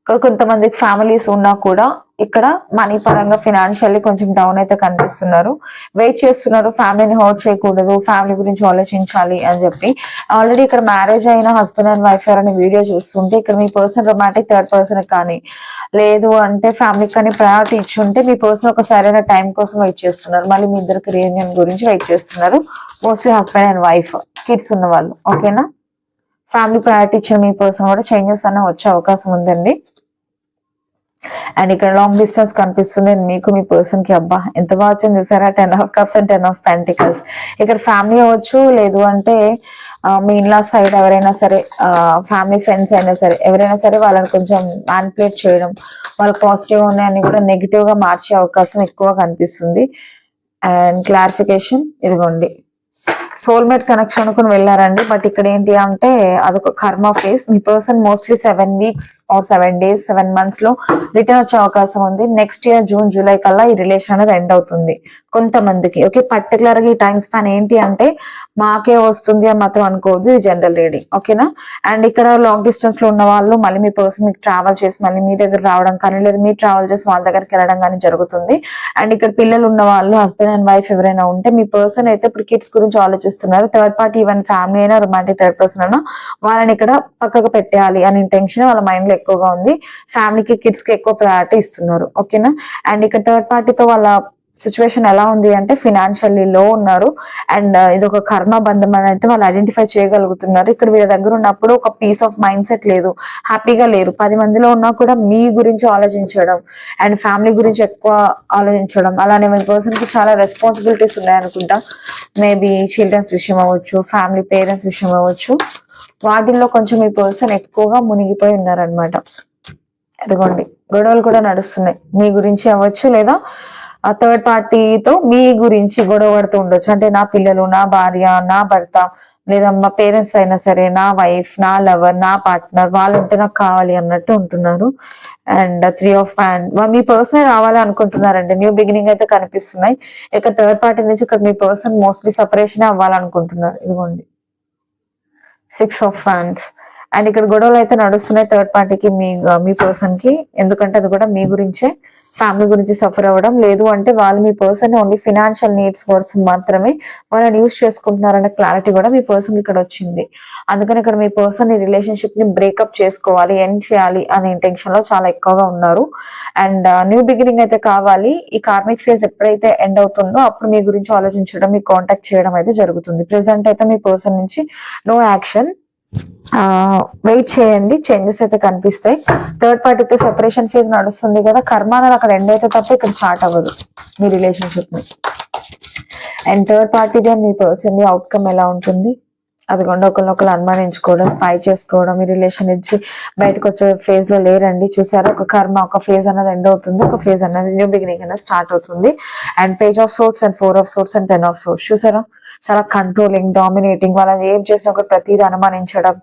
Speaker 1: ఇక్కడ కొంతమందికి ఫ్యామిలీస్ ఉన్నా కూడా ఇక్కడ మనీ పరంగా ఫినాన్షియల్లీ కొంచెం డౌన్ అయితే కనిపిస్తున్నారు. వెయిట్ చేస్తున్నారు ఫ్యామిలీని హర్ట్ చేయకూడదు ఫ్యామిలీ గురించి ఆలోచించాలి అని చెప్పి. ఆల్రెడీ ఇక్కడ మ్యారేజ్ అయిన హస్బెండ్ అండ్ వైఫ్ ఎవరైనా వీడియో చూస్తుంటే ఇక్కడ మీ పర్సన్ రొమాంటిక్ థర్డ్ పర్సన్ కానీ లేదు అంటే ఫ్యామిలీకి కానీ ప్రయారిటీ ఇచ్చుంటే మీ పర్సన్ ఒక సరైన టైం కోసం వెయిట్ చేస్తున్నారు. మళ్ళీ మీ ఇద్దరికి రీయూనియన్ గురించి వెయిట్ చేస్తున్నారు. Mostly husband and wife kids ఉన్న వాళ్ళు ఓకేనా ఫ్యామిలీ ప్రయారిటీ ఇచ్చిన మీ పర్సన్ కూడా చేంజెస్ అనే వచ్చే అవకాశం ఉందండి. అండ్ ఇక్కడ లాంగ్ డిస్టెన్స్ కనిపిస్తుంది. మీకు మీ పర్సన్కి అబ్బా ఎంత బాగా వచ్చింది చూసారా? Ten of cups and ten of pentacles ఇక్కడ ఫ్యామిలీ అవ్వచ్చు లేదు అంటే మీ ఇన్లా సైడ్ ఎవరైనా సరే ఫ్యామిలీ ఫ్రెండ్స్ అయినా సరే ఎవరైనా సరే వాళ్ళని కొంచెం మ్యాన్పులేట్ చేయడం వాళ్ళు పాజిటివ్ ఉన్నాయని కూడా నెగిటివ్గా మార్చే అవకాశం ఎక్కువ కనిపిస్తుంది. అండ్ క్లారిఫికేషన్ ఇదిగోండి. సోల్మేట్ కనెక్షన్ అనుకుని వెళ్ళారండి. బట్ ఇక్కడ ఏంటి అంటే అదొక కర్మ phase. Me person mostly seven weeks or seven days seven మంత్స్లో రిటర్న్ వచ్చే అవకాశం ఉంది. నెక్స్ట్ ఇయర్ జూన్ జూలై కల్లా ఈ రిలేషన్ అనేది ఎండ్ అవుతుంది కొంతమందికి. ఓకే పర్టికులర్గా ఈ టైం స్పాన్ ఏంటి అంటే మాకే వస్తుంది అని మాత్రం అనుకోవద్దు. ఇది జనరల్ రీడింగ్. ఓకేనా? అండ్ ఇక్కడ లాంగ్ డిస్టెన్స్లో ఉన్న వాళ్ళు మళ్ళీ మీ పర్సన్ మీకు ట్రావెల్ చేసి మళ్ళీ మీ దగ్గర రావడం కానీ లేదా మీరు ట్రావెల్ చేసి వాళ్ళ దగ్గరికి వెళ్ళడం కానీ జరుగుతుంది. అండ్ ఇక్కడ పిల్లలు ఉన్న వాళ్ళు హస్బెండ్ అండ్ వైఫ్ ఎవరైనా ఉంటే మీ పర్సన్ అయితే ఇప్పుడు కిడ్స్ గురించి ఆలోచిస్తున్నారు. థర్డ్ పార్టీ ఈవెన్ ఫ్యామిలీ అయినా రొమాంటిక్ థర్డ్ పర్సన్ అయినా వాళ్ళని ఇక్కడ పక్కకు పెట్టాలి అనే ఇంటెన్షన్ వాళ్ళ మైండ్లో ఎక్కువగా ఉంది. ఫ్యామిలీకి కిడ్స్కి ఎక్కువ ప్రయారిటీ ఇస్తున్నారు. ఓకేనా అండ్ ఇక్కడ థర్డ్ పార్టీతో వాళ్ళ సిచ్యువేషన్ ఎలా ఉంది అంటే ఫినాన్షియల్లీ లో ఉన్నారు. అండ్ ఇది ఒక కర్మ బంధం అని అయితే వాళ్ళు ఐడెంటిఫై చేయగలుగుతున్నారు. ఇక్కడ వీళ్ళ దగ్గర ఉన్నప్పుడు ఒక పీస్ ఆఫ్ మైండ్ సెట్ లేదు. హ్యాపీగా లేరు. పది మందిలో ఉన్నా కూడా మీ గురించి ఆలోచించడం అండ్ ఫ్యామిలీ గురించి ఎక్కువ ఆలోచించడం. అలానే మీ పర్సన్కి చాలా రెస్పాన్సిబిలిటీస్ ఉన్నాయనుకుంటా. మేబీ చిల్డ్రన్స్ విషయం అవ్వచ్చు ఫ్యామిలీ పేరెంట్స్ విషయం అవ్వచ్చు. వాటిల్లో కొంచెం మీ పర్సన్ ఎక్కువగా మునిగిపోయి ఉన్నారనమాట అదిగోండి గొడవలు కూడా నడుస్తున్నాయి. మీ గురించి అవ్వచ్చు లేదా థర్డ్ పార్టీతో మీ గురించి గొడవ పడుతూ ఉండొచ్చు. అంటే నా పిల్లలు నా భార్య నా భర్త లేదా మా పేరెంట్స్ అయినా సరే నా వైఫ్ నా లవర్ నా పార్ట్నర్ వాళ్ళు ఉంటే నాకు కావాలి అన్నట్టు ఉంటున్నారు. అండ్ త్రీ ఆఫ్ అండ్ మీ పర్సన్ రావాలి అనుకుంటున్నారండి. న్యూ బిగినింగ్ అయితే కనిపిస్తున్నాయి. ఇక థర్డ్ పార్టీ నుంచి ఇక్కడ మీ పర్సన్ మోస్ట్లీ సపరేషన్ అవ్వాలనుకుంటున్నారు. ఇదిగోండి. సిక్స్ ఆఫ్ ఫ్యాన్స్ అండ్ ఇక్కడ గొడవలు అయితే నడుస్తున్నాయి థర్డ్ పార్టీకి మీ మీ పర్సన్కి. ఎందుకంటే అది కూడా మీ గురించే. ఫ్యామిలీ గురించి సఫర్ అవ్వడం లేదు అంటే వాళ్ళు మీ పర్సన్ ఓన్లీ ఫినాన్షియల్ నీడ్స్ కోసం మాత్రమే వాళ్ళని యూస్ చేసుకుంటున్నారనే క్లారిటీ కూడా మీ పర్సన్ ఇక్కడ వచ్చింది. అందుకని ఇక్కడ మీ పర్సన్ ఈ రిలేషన్షిప్ని బ్రేకప్ చేసుకోవాలి ఎండ్ చేయాలి అనే ఇంటెన్షన్లో చాలా ఎక్కువగా ఉన్నారు. అండ్ న్యూ బిగినింగ్ అయితే కావాలి. ఈ కార్మిక్ ఫేజ్ ఎప్పుడైతే ఎండ్ అవుతుందో అప్పుడు మీ గురించి ఆలోచించడం మీ కాంటాక్ట్ చేయడం అయితే జరుగుతుంది. ప్రెసెంట్ అయితే మీ పర్సన్ నుంచి నో యాక్షన్ వెయిట్ చేయండి. చేంజెస్ అయితే కనిపిస్తాయి. థర్డ్ పార్టీతో సెపరేషన్ ఫేజ్ నడుస్తుంది కదా. కర్మ అనేది అక్కడ ఎండ్ అయితే తప్ప ఇక్కడ స్టార్ట్ అవ్వదు మీ రిలేషన్షిప్ని. అండ్ థర్డ్ పార్టీదే మీ పర్సన్ ది అవుట్కమ్ ఎలా ఉంటుంది? అదిగోండి ఒకరినొకరు అనుమానించుకోవడం స్పై చేసుకోవడం ఈ రిలేషన్ ఇచ్చి బయటకు వచ్చే ఫేజ్లో లేరండి. చూసారా ఒక కర్మ ఒక ఫేజ్ అనేది ఎండ్ అవుతుంది. ఒక ఫేజ్ అనేది న్యూ బిగినింగ్ అనేది స్టార్ట్ అవుతుంది. And page of swords and four of swords and ten of swords చూసారా చాలా కంట్రోలింగ్ డామినేటింగ్ వాళ్ళని ఏం చేసినా ఒక ప్రతిదీ అనుమానించడం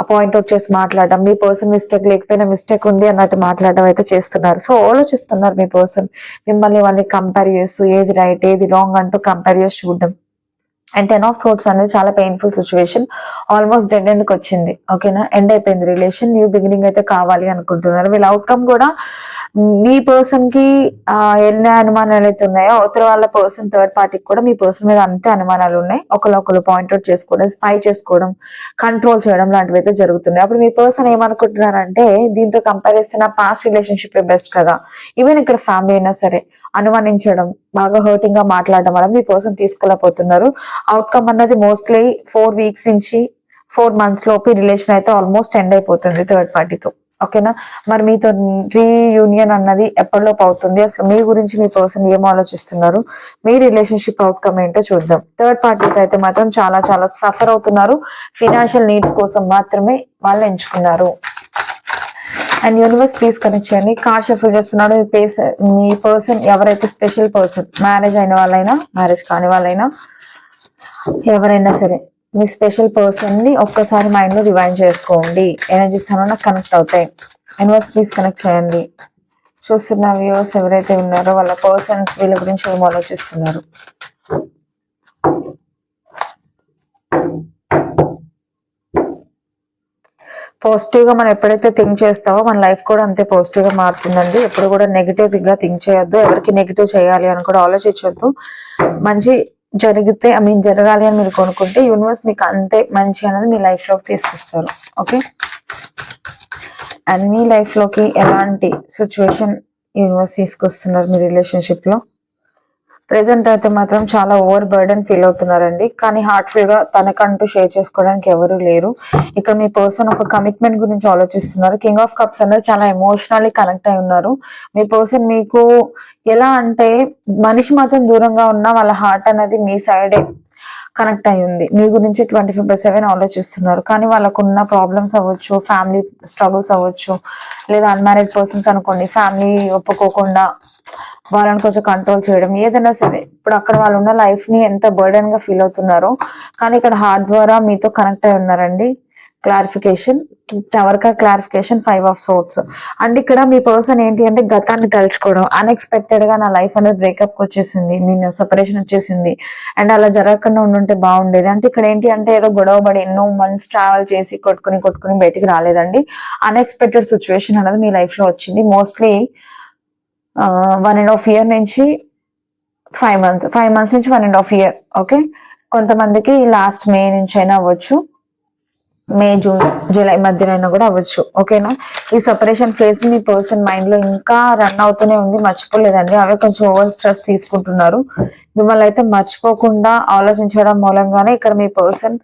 Speaker 1: ఆ పాయింట్ అవుట్ చేసి మాట్లాడడం మీ పర్సన్ మిస్టేక్ లేకపోయినా మిస్టేక్ ఉంది అన్నట్టు మాట్లాడడం అయితే చేస్తున్నారు. సో ఆలోచిస్తున్నారు మీ పర్సన్ మిమ్మల్ని వాళ్ళని కంపేర్ చేస్తూ ఏది రైట్ ఏది రాంగ్ అంటూ కంపేర్ చేసి చూడడం. అండ్ టెన్ ఆఫ్ థోట్స్ అనేది చాలా పెయిన్ఫుల్ సిచ్యువేషన్ ఆల్మోస్ట్ డెడ్ ఎండ్కి వచ్చింది. ఓకేనా ఎండ్ అయిపోయింది రిలేషన్ న్యూ బిగినింగ్ అయితే కావాలి అనుకుంటున్నారు. వీళ్ళ అవుట్కమ్ కూడా మీ పర్సన్కి ఎన్ని అనుమానాలు అయితే ఉన్నాయో అవతల వాళ్ళ పర్సన్ థర్డ్ పార్టీకి కూడా మీ పర్సన్ మీద అంతే అనుమానాలు ఉన్నాయి. ఒకరు పాయింట్అవుట్ చేసుకోవడం స్పై చేసుకోవడం కంట్రోల్ చేయడం లాంటివి అయితే జరుగుతున్నాయి. అప్పుడు మీ పర్సన్ ఏమనుకుంటున్నారంటే దీంతో కంపేర్ చేస్తే నా పాస్ట్ రిలేషన్షిప్ బెస్ట్ కదా? ఈవెన్ ఇక్కడ ఫ్యామిలీ అయినా సరే అనుమానించడం బాగా హర్టింగ్గా మాట్లాడడం వల్ల మీ పర్సన్ తీసుకోలేకపోతున్నారు అవుట్కమ్ అన్నది మోస్ట్లీ ఫోర్ వీక్స్ నుంచి ఫోర్ మంత్స్ లోపు రిలేషన్ అయితే ఆల్మోస్ట్ ఎండ్ అయిపోతుంది థర్డ్ పార్టీతో ఓకేనా మరి మీతో రీయూనియన్ అన్నది ఎప్పటిలోపు అవుతుంది? అసలు మీ గురించి మీ పర్సన్ ఏం ఆలోచిస్తున్నారు? మీ రిలేషన్షిప్ అవుట్కమ్ ఏంటో చూద్దాం. థర్డ్ పార్టీతో అయితే మాత్రం చాలా చాలా సఫర్ అవుతున్నారు. ఫినాన్షియల్ నీడ్స్ కోసం మాత్రమే వాళ్ళు ఎంచుకున్నారు. అండ్ యూనివర్స్ ప్లీజ్ కనెక్ట్ చేయండి. కార్ షఫుల్ చేస్తున్నాడు. మీ పేస్ మీ పర్సన్ ఎవరైతే స్పెషల్ పర్సన్ మ్యారేజ్ అయిన వాళ్ళైనా మ్యారేజ్ కాని వాళ్ళైనా ఎవరైనా సరే మీ స్పెషల్ పర్సన్ని ఒక్కసారి మైండ్లో రివైండ్ చేసుకోండి. ఎనర్జీస్ అన్న కనెక్ట్ అవుతాయి. యూనివర్స్ ప్లీజ్ కనెక్ట్ చేయండి. చూస్తున్న వ్యూవర్స్ ఎవరైతే ఉన్నారో వాళ్ళ పర్సన్స్ వీళ్ళ గురించి ఏం ఆలోచిస్తున్నారు. పాజిటివ్గా మనం ఎప్పుడైతే థింక్ చేస్తామో మన లైఫ్ కూడా అంతే పాజిటివ్గా మారుతుందండి. ఎప్పుడు కూడా నెగిటివ్గా థింక్ చేయొద్దు. ఎవరికి నెగిటివ్ చేయాలి అని కూడా ఆలోచించొద్దు. మంచి జరిగితే ఐ మీన్ జరగాలి అని మీరు కొనుక్కుంటే యూనివర్స్ మీకు అంతే మంచి అనేది మీ లైఫ్లోకి తీసుకొస్తారు. ఓకే అండ్ మీ లైఫ్లోకి ఎలాంటి సిచ్యువేషన్ యూనివర్స్ తీసుకొస్తున్నారు మీ రిలేషన్షిప్లో? ప్రెసెంట్ అయితే మాత్రం చాలా ఓవర్ బర్డెన్ ఫీల్ అవుతున్నారండి. కానీ హార్ట్ఫుల్గా తనకంటూ షేర్ చేసుకోవడానికి ఎవరు లేరు. ఇక్కడ మీ పర్సన్ ఒక కమిట్మెంట్ గురించి ఆలోచిస్తున్నారు. కింగ్ ఆఫ్ కప్స్ అనేది చాలా ఎమోషనల్లీ కనెక్ట్ అయి ఉన్నారు. మీ పర్సన్ మీకు ఎలా అంటే మనిషి మాత్రం దూరంగా ఉన్న వాళ్ళ హార్ట్ అనేది మీ సైడే కనెక్ట్ అయి ఉంది మీ గురించి ట్వంటీ ఫోర్ బై సెవెన్ ఆలోచిస్తున్నారు. కానీ వాళ్ళకున్న ప్రాబ్లమ్స్ అవ్వచ్చు ఫ్యామిలీ స్ట్రగుల్స్ అవ్వచ్చు లేదా అన్మ్యారీడ్ పర్సన్స్ అనుకోండి ఫ్యామిలీ ఒప్పుకోకుండా వాళ్ళని కొంచెం కంట్రోల్ చేయడం ఏదైనా సరే. ఇప్పుడు అక్కడ వాళ్ళు ఉన్న లైఫ్ని ఎంత బర్డెన్గా ఫీల్ అవుతున్నారో. కానీ ఇక్కడ హార్ట్ ద్వారా మీతో కనెక్ట్ అయి ఉన్నారండి. క్లారిఫికేషన్ టవర్ కా clarification five of swords and ఇక్కడ మీ పర్సన్ ఏంటి అంటే గతాన్ని తలుచుకోవడం. అన్ఎక్స్పెక్టెడ్గా నా లైఫ్ అనేది బ్రేకప్ వచ్చేసింది. మీ సెపరేషన్ వచ్చేసింది. అండ్ అలా జరగకుండా ఉండుంటే బాగుండేది. అంటే ఇక్కడ ఏంటి అంటే ఏదో గొడవ పడి ఎన్నో మంత్స్ ట్రావెల్ చేసి కొట్టుకుని కొట్టుకుని బయటికి రాలేదండి. అన్ఎక్స్పెక్టెడ్ సిచ్యువేషన్ అనేది మీ లైఫ్లో వచ్చింది. Mostly one and half year నుంచి ఫైవ్ మంత్స్ ఫైవ్ మంత్స్ నుంచి one and half year okay కొంతమందికి లాస్ట్ మే నుంచి అయినా అవ్వచ్చు. మే జూన్ జూలై మధ్యలో అయినా కూడా అవ్వచ్చు. ఓకేనా? ఈ సపరేషన్ ఫేజ్ మీ పర్సన్ మైండ్లో ఇంకా రన్ అవుతూనే ఉంది. మర్చిపోలేదండి. అవే కొంచెం ఓవర్ స్ట్రెస్ తీసుకుంటున్నారు. మిమ్మల్ని అయితే మర్చిపోకుండా ఆలోచించడం మూలంగానే ఇక్కడ మీ పర్సన్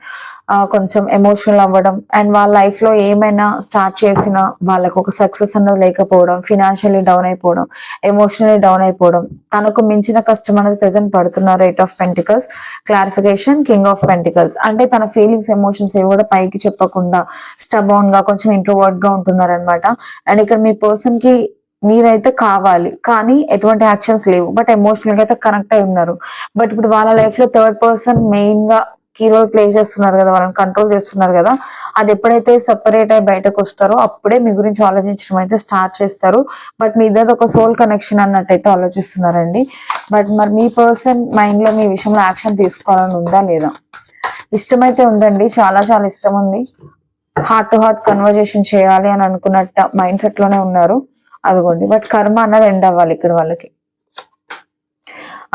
Speaker 1: కొంచెం ఎమోషనల్ అవ్వడం అండ్ వాళ్ళ లైఫ్లో ఏమైనా స్టార్ట్ చేసినా వాళ్ళకు ఒక సక్సెస్ అన్నది లేకపోవడం ఫినాన్షియల్లీ డౌన్ అయిపోవడం ఎమోషనల్లీ డౌన్ అయిపోవడం తనకు మించిన కష్టం అనేది ప్రెసెంట్ పడుతున్నారు eight of pentacles. Clarification king of pentacles. అంటే తన ఫీలింగ్స్ ఎమోషన్స్ ఏవి కూడా పైకి చెప్పకుండా స్టబౌన్గా కొంచెం ఇంట్రోవర్ట్గా ఉంటున్నారనమాట అండ్ ఇక్కడ మీ పర్సన్కి మీరైతే కావాలి. కానీ ఎటువంటి యాక్షన్స్ లేవు. బట్ ఎమోషనల్గా అయితే కనెక్ట్ అయి ఉన్నారు. బట్ ఇప్పుడు వాళ్ళ లైఫ్లో థర్డ్ పర్సన్ మెయిన్గా కీ రోల్ ప్లే చేస్తున్నారు కదా వాళ్ళని కంట్రోల్ చేస్తున్నారు కదా అది ఎప్పుడైతే సెపరేట్ అయి బయటకు వస్తారో అప్పుడే మీ గురించి ఆలోచించడం అయితే స్టార్ట్ చేస్తారు. బట్ మీ ఇద్దరు ఒక సోల్ కనెక్షన్ అన్నట్టయితే ఆలోచిస్తున్నారండి. బట్ మరి మీ పర్సన్ మైండ్లో మీ విషయంలో యాక్షన్ తీసుకోవాలని ఉందా లేదా? ఇష్టమైతే ఉందండి. చాలా చాలా ఇష్టం ఉంది. హార్ట్ టు హార్ట్ కన్వర్జేషన్ చేయాలి అని అనుకున్నట్టు మైండ్ సెట్లోనే ఉన్నారు. అదిగోండి. బట్ కర్మ అన్నది ఎండ్ అవ్వాలి ఇక్కడ వాళ్ళకి.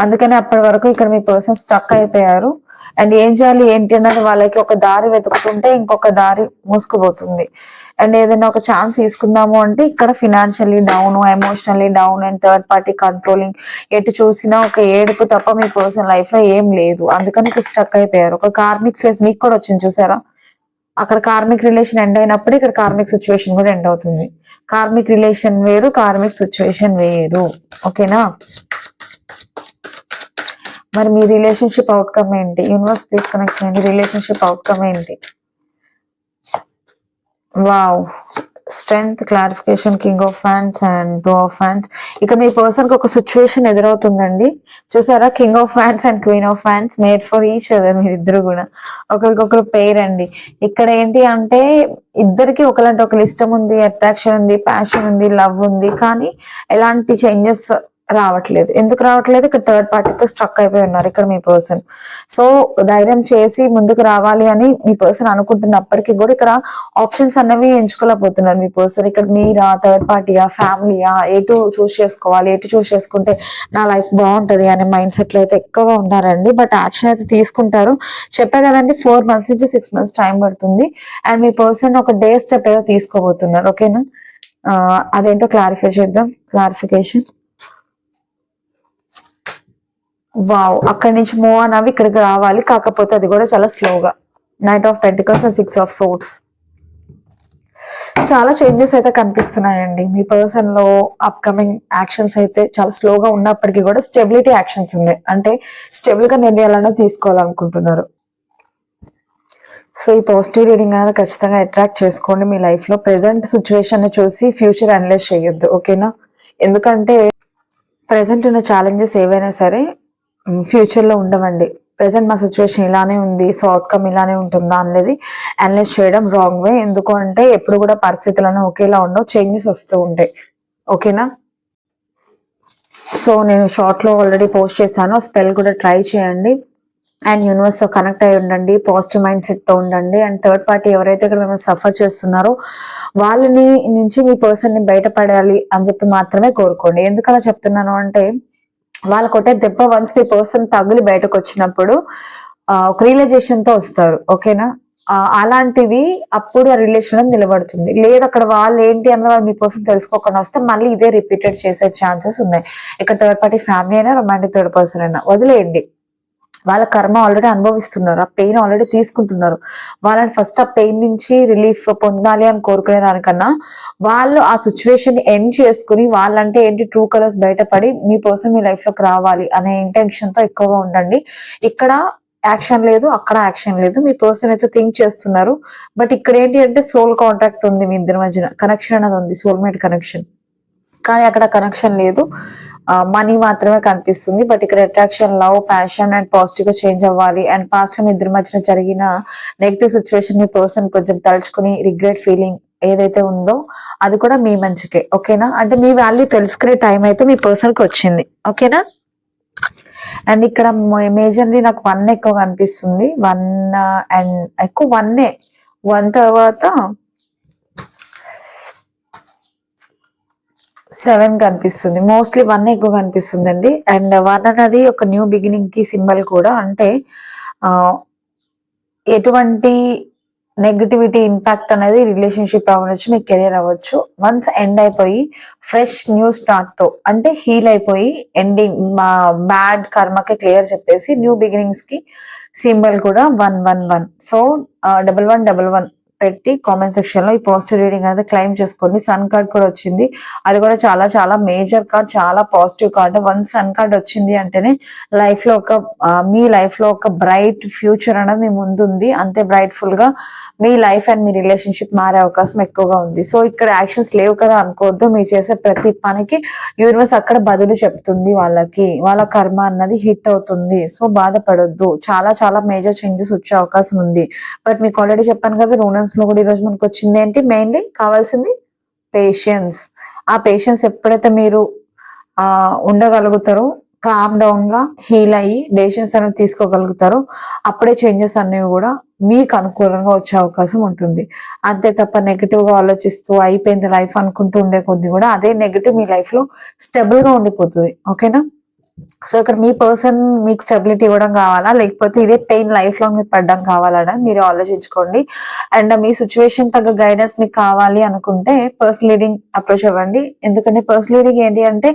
Speaker 1: అందుకని అప్పటి వరకు ఇక్కడ మీ పర్సన్ స్టక్ అయిపోయారు. అండ్ ఏం చేయాలి ఏంటి అన్నది వాళ్ళకి ఒక దారి వెతుకుతుంటే ఇంకొక దారి మూసుకుపోతుంది. అండ్ ఏదైనా ఒక ఛాన్స్ తీసుకుందాము అంటే ఇక్కడ financially down emotionally down and third party controlling ఎటు చూసినా ఒక ఏడుపు తప్ప మీ పర్సన్ లైఫ్లో ఏం లేదు. అందుకని ఇక్కడ స్టక్ అయిపోయారు. ఒక కార్మిక్ ఫేస్ మీకు కూడా వచ్చింది చూసారా? అక్కడ కార్మిక్ రిలేషన్ ఎండ్ అయినప్పుడు ఇక్కడ కార్మిక్ సిచ్యువేషన్ కూడా ఎండ్ అవుతుంది. కార్మిక్ రిలేషన్ వేరు కార్మిక్ సిచ్యువేషన్ వేరు. ఓకేనా మరి మీ రిలేషన్షిప్ అవుట్కమ్ ఏంటి? యూనివర్స్ ప్లీజ్ కనెక్ట్ చేయండి. రిలేషన్షిప్ అవుట్కమ్ ఏంటి? Wow strength clarification king of fans and two of fans ఇక మీ పర్సన్కి ఒక సిచ్యువేషన్ ఎదురవుతుందండి. చూసారా? King of fans and queen of fans made for each other మీరు ఇద్దరు కూడా. ఒకరికొకరు పేర్ అండి ఇక్కడ ఏంటి అంటే ఇద్దరికి ఒకలాంటి ఒకరి ఇష్టం ఉంది అట్రాక్షన్ ఉంది ప్యాషన్ ఉంది లవ్ ఉంది. కానీ ఎలాంటి చేంజెస్ రావట్లేదు. ఎందుకు రావట్లేదు? ఇక్కడ థర్డ్ పార్టీతో స్ట్రక్ అయిపోయి ఉన్నారు ఇక్కడ మీ పర్సన్ సో ధైర్యం చేసి ముందుకు రావాలి అని మీ పర్సన్ అనుకుంటున్నప్పటికీ కూడా ఇక్కడ ఆప్షన్స్ అన్నవి ఎంచుకోలేకపోతున్నారు మీ పర్సన్ ఇక్కడ మీరా థర్డ్ పార్టీయా ఫ్యామిలీయా ఎటు చూస్ చేసుకోవాలి ఎటు చూస్ చేసుకుంటే నా లైఫ్ బాగుంటది అనే మైండ్ సెట్లో అయితే ఎక్కువగా ఉన్నారండి. బట్ యాక్షన్ అయితే తీసుకుంటారు. చెప్పా కదండి ఫోర్ మంత్స్ నుంచి సిక్స్ మంత్స్ టైం పడుతుంది. అండ్ మీ పర్సన్ ఒక డే స్టెప్ ఏదో తీసుకోబోతున్నారు. ఓకేనా అదేంటో క్లారిఫై చేద్దాం. క్లారిఫికేషన్ వావ్ అక్కడి నుంచి మూవ్ ఆన్ అవి ఇక్కడికి రావాలి. కాకపోతే అది కూడా చాలా స్లోగా knight of pentacles and six of swords చాలా చేంజెస్ అయితే కనిపిస్తున్నాయండి. మీ పర్సన్లో అప్కమింగ్ యాక్షన్స్ అయితే చాలా స్లోగా ఉన్నప్పటికీ కూడా స్టెబిలిటీ యాక్షన్స్ ఉన్నాయి. అంటే స్టెబుల్గా నిర్ణయాలను తీసుకోవాలనుకుంటున్నారు. సో ఈ పాజిటివ్ రీడింగ్ అనేది ఖచ్చితంగా అట్రాక్ట్ చేసుకోండి మీ లైఫ్లో. ప్రెసెంట్ సిచ్యువేషన్ చూసి ఫ్యూచర్ అనలైజ్ చేయొద్దు. ఓకేనా ఎందుకంటే ప్రెసెంట్ ఉన్న ఛాలెంజెస్ ఏవైనా సరే ఫ్యూచర్లో ఉండవండి. ప్రెసెంట్ మా సిచ్యువేషన్ ఇలానే ఉంది. సో అవుట్కమ్ ఇలానే ఉంటుందా అనేది అనలైజ్ చేయడం రాంగ్ వే ఎందుకు అంటే ఎప్పుడు కూడా పరిస్థితులను ఒకేలా ఉండవు. చేంజెస్ వస్తూ ఉంటాయి. ఓకేనా సో నేను షార్ట్లో ఆల్రెడీ పోస్ట్ చేశాను. స్పెల్ కూడా ట్రై చేయండి. అండ్ యూనివర్స్ కనెక్ట్ అయి ఉండండి. పాజిటివ్ మైండ్ సెట్తో ఉండండి. అండ్ థర్డ్ పార్టీ ఎవరైతే ఇక్కడ మిమ్మల్ని సఫర్ చేస్తున్నారో వాళ్ళని నుంచి మీ పర్సన్ని బయటపడాలి అని చెప్పి మాత్రమే కోరుకోండి. ఎందుకు అలా చెప్తున్నాను అంటే వాళ్ళ కొట్టే దెబ్బ వన్స్ మీ పర్సన్ తగిలి బయటకు వచ్చినప్పుడు ఒక రియలైజేషన్తో వస్తారు ఓకేనా అలాంటిది అప్పుడు ఆ రిలేషన్ అనేది నిలబడుతుంది. లేదు అక్కడ వాళ్ళు ఏంటి అన్న మీ పర్సన్ తెలుసుకోకుండా వస్తే మళ్ళీ ఇదే రిపీటెడ్ చేసే ఛాన్సెస్ ఉన్నాయి. ఇక్కడ థర్డ్ పార్టీ ఫ్యామిలీ అయినా రొమాంటిక్ థర్డ్ పర్సన్ అయినా వదిలేయండి. వాళ్ళ కర్మ ఆల్రెడీ అనుభవిస్తున్నారు. ఆ పెయిన్ ఆల్రెడీ తీసుకుంటున్నారు. వాళ్ళని ఫస్ట్ ఆ పెయిన్ నుంచి రిలీఫ్ పొందాలి అని కోరుకునే దానికన్నా వాళ్ళు ఆ సిచ్యువేషన్ ఎండ్ చేసుకుని వాళ్ళంటే ఏంటి ట్రూ కలర్స్ బయటపడి మీ పర్సన్ మీ లైఫ్లోకి రావాలి అనే ఇంటెన్షన్తో ఎక్కువగా ఉండండి. ఇక్కడ యాక్షన్ లేదు అక్కడ యాక్షన్ లేదు. మీ పర్సన్ అయితే థింక్ చేస్తున్నారు. బట్ ఇక్కడ ఏంటి అంటే సోల్ కాంటాక్ట్ ఉంది మీ ఇద్దరి మధ్యన. కనెక్షన్ అనేది ఉంది సోల్మేట్ కనెక్షన్ కానీ అక్కడ కనెక్షన్ లేదు. మనీ మాత్రమే కనిపిస్తుంది. బట్ ఇక్కడ అట్రాక్షన్ లవ్ ప్యాషన్ అండ్ పాజిటివ్గా చేంజ్ అవ్వాలి. అండ్ పాస్ట్లో మీ ఇద్దరి మధ్యన జరిగిన నెగిటివ్ సిచ్యువేషన్ మీ పర్సన్ కొంచెం తలుచుకుని రిగ్రెట్ ఫీలింగ్ ఏదైతే ఉందో అది కూడా మీ మంచికే. ఓకేనా అంటే మీ వాల్యూ తెలుసుకునే టైం అయితే మీ పర్సన్కి వచ్చింది. ఓకేనా అండ్ ఇక్కడ మేజర్లీ నాకు వన్ ఎక్కువ కనిపిస్తుంది. వన్ అండ్ uh, ఎక్కువ వన్నే వన్ తర్వాత సెవెన్ కనిపిస్తుంది. మోస్ట్లీ వన్ ఎక్కువ కనిపిస్తుంది అండి అండ్ వన్ అనేది ఒక న్యూ బిగినింగ్కి సింబల్ కూడా. అంటే ఎటువంటి నెగటివిటీ ఇంపాక్ట్ అనేది రిలేషన్షిప్ అవ్వచ్చు మీ కెరియర్ అవ్వచ్చు. వన్స్ ఎండ్ అయిపోయి ఫ్రెష్ న్యూ స్టార్ట్తో అంటే హీల్ అయిపోయి ఎండింగ్ బ్యాడ్ కర్మకి క్లియర్ చెప్పేసి న్యూ బిగినింగ్స్కి సింబల్ కూడా one one one so double one double one పెట్టి కామెంట్ సెక్షన్లో ఈ పాజిటివ్ రీడింగ్ అనేది క్లైమ్ చేసుకోండి. సన్ కార్డ్ కూడా వచ్చింది. అది కూడా చాలా చాలా మేజర్ కార్డ్ చాలా positive card one sun card వచ్చింది అంటేనే లైఫ్లో ఒక మీ లైఫ్లో ఒక బ్రైట్ ఫ్యూచర్ అనేది మీ ముందు ఉంది అంతే బ్రైట్ఫుల్గా మీ లైఫ్ అండ్ మీ రిలేషన్షిప్ మారే అవకాశం ఎక్కువగా ఉంది. సో ఇక్కడ యాక్షన్స్ లేవు కదా అనుకోవద్దు. మీరు చేసే ప్రతి పనికి యూనివర్స్ అక్కడ బదులు చెప్తుంది వాళ్ళకి. వాళ్ళ కర్మ అన్నది హిట్ అవుతుంది. సో బాధపడొద్దు. చాలా చాలా మేజర్ చేంజెస్ వచ్చే అవకాశం ఉంది. బట్ మీకు ఆల్రెడీ చెప్పాను కదా రూనన్స్ లో కూడా ఈరోజు మనకు వచ్చింది ఏంటి? మెయిన్లీ కావాల్సింది పేషెన్స్ ఆ పేషెన్స్ ఎప్పుడైతే మీరు ఆ ఉండగలుగుతారో కామ్ డౌన్గా హీల్ అయ్యి డెసిషన్స్ అనేవి తీసుకోగలుగుతారో అప్పుడే చేంజెస్ అనేవి కూడా మీకు అనుకూలంగా వచ్చే అవకాశం ఉంటుంది. అంతే తప్ప నెగిటివ్గా ఆలోచిస్తూ అయిపోయింది లైఫ్ అనుకుంటూ ఉండే కొద్ది కూడా అదే నెగిటివ్ మీ లైఫ్లో స్టెబుల్గా ఉండిపోతుంది. ఓకేనా సో ఇక్కడ మీ పర్సన్ మీకు స్టెబిలిటీ ఇవ్వడం కావాలా? లేకపోతే ఇదే పెయిన్ లైఫ్ లాంగ్ మీకు పడడం కావాలన్నా మీరు ఆలోచించుకోండి. అండ్ మీ సిచ్యువేషన్ తగ్గ గైడెన్స్ మీకు కావాలి అనుకుంటే పర్సన్ లీడింగ్ అప్రోచ్ అవ్వండి. ఎందుకంటే పర్సన్ లీడింగ్ ఏంటి అంటే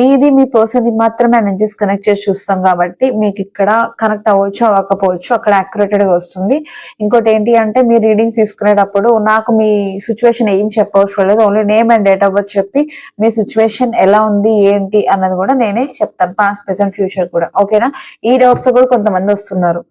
Speaker 1: మీది మీ పర్సన్ మాత్రమే ఎనర్జీస్ కనెక్ట్ చేసి చూస్తాం కాబట్టి మీకు ఇక్కడ కనెక్ట్ అవ్వచ్చు అవ్వకపోవచ్చు అక్కడ accurate గా వస్తుంది. ఇంకోటి ఏంటి అంటే మీరు రీడింగ్స్ తీసుకునేటప్పుడు నాకు మీ సిచ్యువేషన్ ఏం చెప్పవసరం లేదు. Only name and date of birth చెప్పి మీ సిచ్యువేషన్ ఎలా ఉంది ఏంటి అన్నది కూడా నేనే చెప్తాను. పాస్ట్ ప్రెసెంట్ ఫ్యూచర్ కూడా. ఓకేనా ఈ డౌట్స్ కూడా కొంతమంది వస్తున్నారు.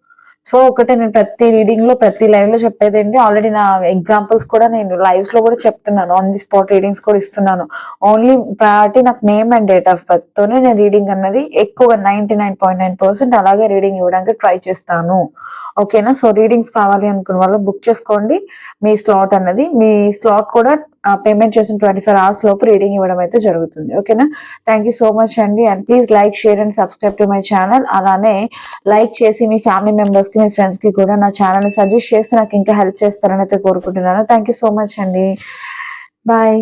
Speaker 1: సో ఒకటే నేను ప్రతి రీడింగ్లో ప్రతి లైవ్లో చెప్పేది ఏంటి? ఆల్రెడీ నా ఎగ్జాంపుల్స్ కూడా నేను లైవ్స్లో కూడా చెప్తున్నాను. ఆన్ ది స్పాట్ రీడింగ్స్ కూడా ఇస్తున్నాను. ఓన్లీ ప్రయారిటీ నాకు name and date of birth తోనే నేను రీడింగ్ అన్నది ఎక్కువగా ninety nine point nine percent అలాగే రీడింగ్ ఇవ్వడానికి ట్రై చేస్తాను. ఓకేనా సో రీడింగ్స్ కావాలి అనుకున్న వాళ్ళు బుక్ చేసుకోండి. మీ స్లాట్ అన్నది. మీ స్లాట్ కూడా పేమెంట్ చేసిన ట్వంటీ ఫోర్ అవర్స్ లోపు రీడింగ్ ఇవ్వడం అయితే జరుగుతుంది. ఓకేనా థ్యాంక్ యూ సో మచ్ అండి. And please like share and subscribe to my channel అలానే లైక్ చేసి మీ ఫ్యామిలీ మెంబర్స్కి మీ ఫ్రెండ్స్కి కూడా నా ఛానల్ సజెస్ట్ చేస్తే నాకు ఇంకా హెల్ప్ చేస్తారని అయితే కోరుకుంటున్నాను. థ్యాంక్ యూ సో మచ్ అండి. బాయ్